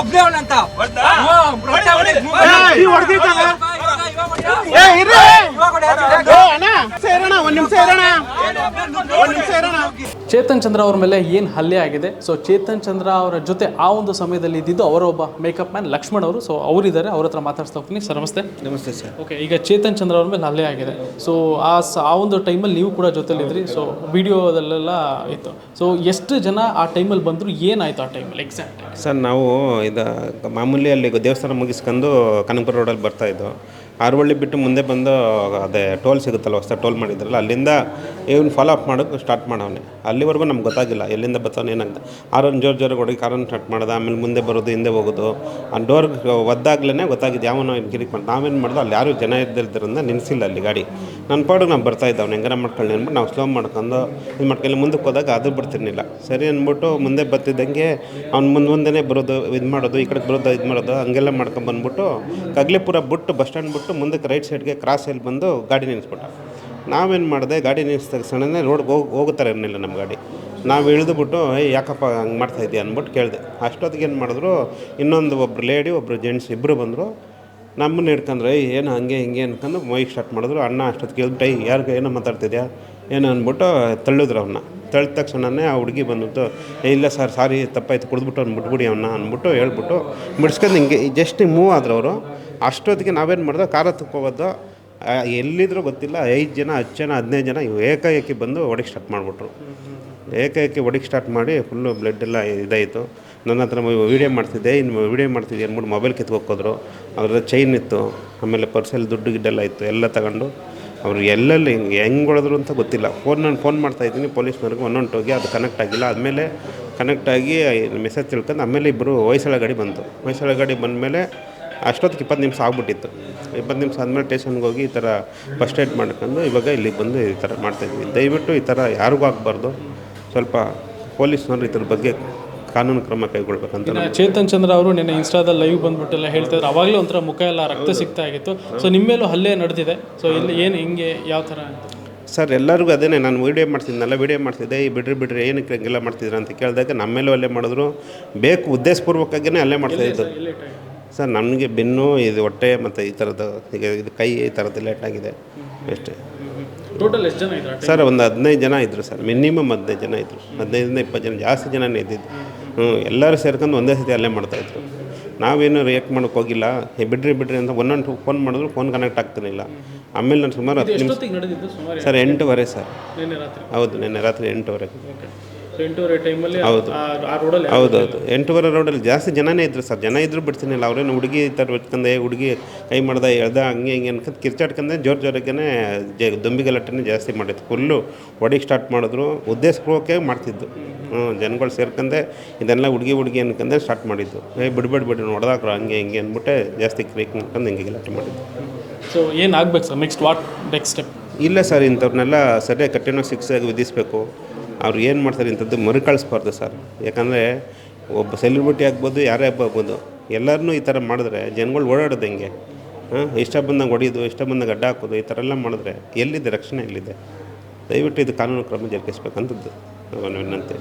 ಒಬ್ನೇ ಅವನಂತ ಹೊಡ್ದಿದ್ದಾನ? ಇವಾಗ, ಇವಾಗ ಹೊಡಿ. ಏ ಇರ್ರಿ ಇವಾಗ ಹೊಡಿ, ಅದು ಏ ಅಣ್ಣ ಸೇರೋಣ ಒಂದ್ ನಿಮಿಷ ಇರೋಣ ಒಂದ್ ನಿಮಿಷ ಇರೋಣ ಚೇತನ್ ಚಂದ್ರ ಅವ್ರ ಮೇಲೆ ಏನು ಹಲ್ಲೆ ಆಗಿದೆ? ಸೊ ಚೇತನ್ ಚಂದ್ರ ಅವರ ಜೊತೆ ಆ ಒಂದು ಸಮಯದಲ್ಲಿ ಇದ್ದಿದ್ದು ಅವರ ಒಬ್ಬ ಮೇಕಪ್ ಮ್ಯಾನ್ ಲಕ್ಷ್ಮಣ್ ಅವರು. ಸೊ ಅವರಿದ್ದಾರೆ ಅವ್ರ ಹತ್ರ ಮಾತಾಡ್ತಾ ಹೋಗ್ತೀನಿ. ಸರ್ ನಮಸ್ತೆ. ನಮಸ್ತೆ ಸರ್. ಓಕೆ ಈಗ ಚೇತನ್ ಚಂದ್ರ ಅವ್ರ ಮೇಲೆ ಹಲ್ಲೆ ಆಗಿದೆ. ಸೊ ಆ ಸ ಆ ಒಂದು ಟೈಮಲ್ಲಿ ನೀವು ಕೂಡ ಜೊತೆಲಿದ್ರಿ ಸೊ ವಿಡಿಯೋದಲ್ಲೆಲ್ಲ ಇತ್ತು. ಸೊ ಎಷ್ಟು ಜನ ಆ ಟೈಮಲ್ಲಿ ಬಂದರು? ಏನಾಯಿತು ಆ ಟೈಮಲ್ಲಿ? ಎಕ್ಸಾಕ್ಟ್ ಸರ್ ನಾವು ಇದು ಮಾಮೂಲಿ ಅಲ್ಲಿ ದೇವಸ್ಥಾನ ಮುಗಿಸ್ಕೊಂಡು ಕನಕಪುರ ರೋಡಲ್ಲಿ ಬರ್ತಾ ಇದ್ದೋ ಆರುವಳ್ಳಿ ಬಿಟ್ಟು ಮುಂದೆ ಬಂದು, ಅದೇ ಟೋಲ್ ಸಿಗುತ್ತಲ್ಲ ಹೊಸ ಟೋಲ್ ಮಾಡಿದ್ರಲ್ಲ, ಅಲ್ಲಿಂದ ಇವನು ಫಾಲೋ ಅಪ್ ಮಾಡೋಕ್ಕೆ ಸ್ಟಾರ್ಟ್ ಮಾಡವನೆ. ಅಲ್ಲಿವರೆಗೂ ನಮ್ಗೆ ಗೊತ್ತಾಗಿಲ್ಲ, ಎಲ್ಲಿಂದ ಬರ್ತಾನೆ ಏನಂತ. ಆರನ್ನು ಜೋರು ಜೋರು ಹೊಡಿ ಕಾರನ್ನು ಸ್ಟಾರ್ಟ್ ಮಾಡ್ದೆ, ಆಮೇಲೆ ಮುಂದೆ ಬರೋದು, ಹಿಂದೆ ಹೋಗೋದು. ಆ ಡೋರ್ ಒದ್ದಾಗ್ಲೇ ಗೊತ್ತಾಗಿದೆ ಯಾವನೋ ಇನ್ನು ಕಿರಿಕ್ ಮಾಡಿ ನಾವೇನು ಮಾಡ್ದು, ಅಲ್ಲಿ ಯಾರು ಜನ ಇದ್ದಿರೋದ್ರಿಂದ ನಿಲ್ಲಿಸಿಲ್ಲ ಅಲ್ಲಿ ಗಾಡಿ. ನನ್ನ ಪಾಡಿಗೆ ನಾವು ಬರ್ತಾ ಇದ್ದವ್ನು, ಹೆಂಗಾರ ಮಾಡ್ಕೊಳ್ಳಿ ಅಂದ್ಬಿಟ್ಟು ನಾವು ಸ್ಲೋ ಮಾಡ್ಕೊಂಡು, ಇದು ಮಾಡ್ಕೊಂಡು ಮುಂದಕ್ಕೆ ಹೋದಾಗ ಅದು ಬರ್ತಿರ್ಲಿಲ್ಲ ಸರಿ ಅಂದ್ಬಿಟ್ಟು ಮುಂದೆ ಬರ್ತಿದ್ದಂಗೆ ಅವ್ನು ಮುಂದೆ ಮುಂದೆನೇ ಬರೋದು, ಇದು ಮಾಡೋದು, ಈ ಕಡೆ ಬರೋದು, ಇದು ಮಾಡೋದು, ಹಂಗೆಲ್ಲ ಮಾಡ್ಕೊಂಡು ಬಂದ್ಬಿಟ್ಟು ಕಗ್ಲಿಪುರ ಬಿಟ್ಟು ಬಸ್ ಸ್ಟ್ಯಾಂಡ್ ಬಿಟ್ಟು ಮುಂದಕ್ಕೆ ರೈಟ್ ಸೈಡ್ಗೆ ಕ್ರಾಸಲ್ಲಿ ಬಂದು ಗಾಡಿ ನಿಲ್ಲಿಸ್ಬಿಟ್ಟ. ನಾವೇನು ಮಾಡಿದೆ, ಗಾಡಿ ನಿಲ್ಲಿಸಿದ ತಕ್ಷಣನೇ ರೋಡ್ಗೆ ಹೋಗಿ ಹೋಗುತ್ತಾರೆ ಇರಲಿಲ್ಲ ನಮ್ಮ ಗಾಡಿ. ನಾವು ಇಳಿದುಬಿಟ್ಟು ಯಾಕಪ್ಪ ಹಂಗೆ ಮಾಡ್ತಾ ಅಂದ್ಬಿಟ್ಟು ಕೇಳಿದೆ. ಅಷ್ಟೊತ್ತಿಗೆ ಏನು ಮಾಡಿದ್ರು, ಇನ್ನೊಂದು ಒಬ್ರು ಲೇಡಿ ಒಬ್ಬರು ಜೆಂಟ್ಸ್ ಇಬ್ಬರು ಬಂದರು. ನಮ್ಮನ್ನ ಹಿಡ್ಕೊಂಡ್ರೆ ಏನು ಹಂಗೆ, ಹಿಂಗೆ? ಅನ್ಕೊಂಡು ಮೈಕ್ ಸ್ಟಾರ್ಟ್ ಮಾಡಿದ್ರು. ಅಣ್ಣ ಅಷ್ಟೊತ್ತು ಕೇಳ್ಬಿಟ್ಟು ಯಾರಿಗೆ ಏನೋ ಮಾತಾಡ್ತಿದ್ಯಾ? ಏನು ಅಂದ್ಬಿಟ್ಟು ತಳ್ಳಿದ್ರು ಅವನ್ನ ತಳ್ಳಿದ ತಕ್ಷಣನೇ ಆ ಹುಡುಗಿ ಬಂದ್ಬಿಟ್ಟು ಇಲ್ಲ ಸರ್, ಸಾರಿ, ತಪ್ಪಾಯ್ತು, ಕುಡಿದ್ಬಿಟ್ಟು ಅವ್ನು ಬಿಟ್ಬಿಡಿ ಅವನ್ನ ಅಂದ್ಬಿಟ್ಟು ಹೇಳ್ಬಿಟ್ಟು ಬಿಡಿಸ್ಕೊಂಡು ಹಿಂಗೆ ಜಸ್ಟ್ ಮೂವ್ ಆದ್ರು ಅವರು ಅಷ್ಟೊತ್ತಿಗೆ ನಾವೇನು ಮಾಡ್ದೋ, ಕಾರ ತಕ್ಕೋಬೋದು ಎಲ್ಲಿದ್ರೂ ಗೊತ್ತಿಲ್ಲ, ಐದು ಜನ, ಹತ್ತು ಜನ, ಹದಿನೈದು ಜನ ಇವು ಏಕಾಏಕಿ ಬಂದು ಒಡಿಗೆ ಸ್ಟಾರ್ಟ್ ಮಾಡಿಬಿಟ್ರು. ಏಕಾಏಕಿ ಒಡಿಗೆ ಸ್ಟಾರ್ಟ್ ಮಾಡಿ ಫುಲ್ಲು ಬ್ಲಡ್ ಎಲ್ಲ ಇದಾಯಿತು. ನನ್ನ ಹತ್ರ ವೀಡಿಯೋ ಮಾಡ್ತಿದ್ದೆ ಇನ್ನು ವೀಡಿಯೋ ಮಾಡ್ತಿದ್ದೆ ಅಂದ್ಬಿಟ್ಟು ಮೊಬೈಲ್ ಕಿತ್ಕೊಕ್ಕೋದ್ರು ಅದರ ಚೈನ್ ಇತ್ತು, ಆಮೇಲೆ ಪರ್ಸಲ್ಲಿ ದುಡ್ಡು, ಗಿಡ್ಡೆಲ್ಲ ಇತ್ತು, ಎಲ್ಲ ತಗೊಂಡು ಅವರು ಎಲ್ಲೆಲ್ಲಿ ಹಿಂಗೆ ಹೊಡೆದ್ರು ಅಂತ ಗೊತ್ತಿಲ್ಲ. ಫೋನ್ ನಾನು ಫೋನ್ ಮಾಡ್ತಾಯಿದ್ದೀನಿ ಪೊಲೀಸ್ನವ್ರಿಗೆ ಒಂದೊಂದು ಹೋಗಿ ಅದು ಕನೆಕ್ಟ್ ಆಗಿಲ್ಲ. ಆದಮೇಲೆ ಕನೆಕ್ಟ್ ಆಗಿ ಮೆಸೇಜ್ ತಿಳ್ಕೊಂಡು ಆಮೇಲೆ ಇಬ್ಬರು ಹೊಯ್ಸಳ ಗಾಡಿ ಬಂತು. ಹೊಯ್ಸಳ ಗಾಡಿ ಬಂದಮೇಲೆ ಅಷ್ಟೊತ್ತಿಗೆ ಇಪ್ಪತ್ತು ನಿಮಿಷ ಆಗ್ಬಿಟ್ಟಿತ್ತು. ಇಪ್ಪತ್ತು ನಿಮಿಷ ಆದಮೇಲೆ ಟೇಷನ್ಗೆ ಹೋಗಿ ಈ ಥರ ಫಸ್ಟ್ ಏಡ್ ಮಾಡ್ಕೊಂಡು ಇವಾಗ ಇಲ್ಲಿಗೆ ಬಂದು ಈ ಥರ ಮಾಡ್ತಾಯಿದ್ವಿ ದಯವಿಟ್ಟು ಈ ಥರ ಯಾರಿಗೂ ಆಗಬಾರ್ದು. ಸ್ವಲ್ಪ ಪೊಲೀಸ್ನವ್ರು ಇದ್ರ ಬಗ್ಗೆ ಕಾನೂನು ಕ್ರಮ ಕೈಗೊಳ್ಬೇಕಂತ ಚೇತನ್ ಚಂದ್ರ ಅವರು ನಿನ್ನೆ ಇನ್ಸ್ಟಾದಲ್ಲಿ ಲೈವ್ ಬಂದ್ಬಿಟ್ಟೆಲ್ಲ ಹೇಳ್ತಿದ್ರು. ಅವಾಗಲೇ ಒಂಥರ ಮುಖ ಎಲ್ಲ ರಕ್ತ ಸಿಗ್ತಾ ಆಗಿತ್ತು. ಸೊ ನಿಮ್ಮ ಮೇಲೂ ಹಲ್ಲೆ ನಡೆದಿದೆ. ಸೊ ಇಲ್ಲಿ ಏನು ಹಿಂಗೆ ಯಾವ ಥರ ಸರ್ ಎಲ್ಲರಿಗೂ ಅದೇನೆ ನಾನು ವೀಡಿಯೋ ಮಾಡ್ತಿದ್ನಲ್ಲ ವೀಡಿಯೋ ಮಾಡ್ತಿದ್ದೆ ಈ ಬಿಡ್ರಿ ಬಿಡ್ರಿ ಏನಕ್ಕೆ ಹಂಗೆಲ್ಲ ಮಾಡ್ತಿದ್ರು ಅಂತ ಕೇಳಿದಾಗ ನಮ್ಮ ಮೇಲೂ ಅಲ್ಲೇ ಮಾಡಿದ್ರು. ಬೇಕು ಉದ್ದೇಶಪೂರ್ವಕವಾಗಿಯೇ ಅಲ್ಲೇ ಮಾಡ್ತಾಯಿದ್ದು ಸರ್ ನನಗೆ ಬೆನ್ನು ಇದು ಹೊಟ್ಟೆ ಮತ್ತು ಈ ಥರದ್ದು ಈಗ ಇದು ಕೈ ಈ ಥರದ್ದು ಲೇಟ್ ಆಗಿದೆ. ಅಷ್ಟೇ. ಟೋಟಲ್ ಎಷ್ಟು ಜನ ಇದ್ದಾರೆ ಸರ್ ಒಂದು ಹದಿನೈದು ಜನ ಇದ್ದರು ಸರ್ ಮಿನಿಮಮ್ ಹದಿನೈದು ಜನ ಇದ್ದರು ಹದಿನೈದರಿಂದ ಇಪ್ಪತ್ತು ಜನ ಜಾಸ್ತಿ ಜನನೇ ಇದ್ದಿದ್ದು. ಎಲ್ಲರೂ ಸೇರ್ಕೊಂಡು ಒಂದೇ ಸತಿ ಅಲ್ಲೇ ಮಾಡ್ತಾಯಿದ್ರು ನಾವೇನು ರಿಯಾಕ್ಟ್ ಮಾಡೋಕೆ ಹೋಗಿಲ್ಲ. ಹೇ ಬಿಡ್ರಿ ಬಿಡ್ರಿ ಅಂತ ಟು ಫೋನ್ ಮಾಡಿದ್ರು ಫೋನ್ ಕನೆಕ್ಟ್ ಆಗ್ತಿರಲಿಲ್ಲ. ಆಮೇಲೆ ನಾನು ಸುಮಾರು ಹತ್ತು ನಿಮಿಷ ಸರ್ ಎಂಟೂವರೆ ಸರ್. ಹೌದು ನಿನ್ನೆ ರಾತ್ರಿ ಎಂಟೂವರೆಗೆ. ಎಂಟೂವರೆ ಟೈಮಲ್ಲಿ ಹೌದು. ಆ ರೋಡಲ್ಲಿ ಹೌದೌದು ಎಂಟೂವರೆ ರೋಡಲ್ಲಿ ಜಾಸ್ತಿ ಜನನೇ ಇದ್ರು ಸರ್. ಜನ ಇದ್ರು ಬಿಡ್ತೀನಿಲ್ಲ ಅವ್ರೇನು ಹುಡುಗಿ ಥರ ಹೊಚ್ಕೊಂಡೆ ಹುಡುಗಿ ಕೈ ಮಾಡ್ದೆ ಎಳ್ದ ಹಂಗೆ ಹಿಂಗೆ ಅನ್ಕಂತ ಕಿರ್ಚಾಡ್ಕೊಂಡೆ ಜೋರು ಜೋರಾಗೇ ಜ ದುಂಬಿ ಗಲಾಟೆನೇ ಜಾಸ್ತಿ ಮಾಡಿತ್ತು ಫುಲ್ಲು ಹೊಡಿಗೆ ಸ್ಟಾರ್ಟ್ ಮಾಡಿದ್ರು. ಉದ್ದೇಶಪೂರ್ವಕ್ಕೆ ಮಾಡ್ತಿದ್ದು. ಹ್ಞೂ ಜನಗಳು ಸೇರ್ಕೊಂಡೆ ಇದೆಲ್ಲ ಹುಡುಗಿ ಹುಡುಗಿ ಅನ್ಕಂದೆ ಸ್ಟಾರ್ಟ್ ಮಾಡಿದ್ದು. ಏ ಬಿಡ್ಬೇಡಿ ಬಿಡಿ ಹೊಡೆದಾಕ್ರು ಹಂಗೆ ಹಿಂಗೆ ಅಂದ್ಬಿಟ್ಟೆ ಜಾಸ್ತಿ ಕ್ರೇಕ್ ಮಾಡ್ಕೊಂಡು ಹಿಂಗೆ ಗಲಾಟೆ ಮಾಡಿದ್ದು. ಸೊ ಏನು ಆಗ್ಬೇಕು sir? Next what next step ಇಲ್ಲ ಸರ್ ಇಂಥವ್ರನ್ನೆಲ್ಲ ಸರಿಯಾಗಿ ಕಠಿಣ ಶಿಕ್ಷೆಯಾಗಿ ವಿಧಿಸಬೇಕು. ಅವ್ರು ಏನು ಮಾಡ್ತಾರೆ ಇಂಥದ್ದು ಮರುಕಳಿಸ್ಬಾರ್ದು ಸರ್. ಯಾಕಂದರೆ ಒಬ್ಬ ಸೆಲೆಬ್ರಿಟಿ ಆಗ್ಬೋದು, ಯಾರೇ ಆಗ್ಬೋದು, ಎಲ್ಲರನ್ನೂ ಈ ಥರ ಮಾಡಿದ್ರೆ ಜನಗಳು ಓಡಾಡೋದು ಹೆಂಗೆ? ಹಾಂ? ಇಷ್ಟ ಬಂದಂಗೆ ಹೊಡಿಯೋದು, ಇಷ್ಟ ಬಂದಂಗೆ ಅಡ್ಡ ಹಾಕೋದು, ಈ ಥರ ಎಲ್ಲ ಮಾಡಿದ್ರೆ ಎಲ್ಲಿದೆ ರಕ್ಷಣೆ ಎಲ್ಲಿದೆ? ದಯವಿಟ್ಟು ಇದು ಕಾನೂನು ಕ್ರಮ ಜರುಗಿಸ್ಬೇಕಂತದ್ದು. ವಿನಂತಿ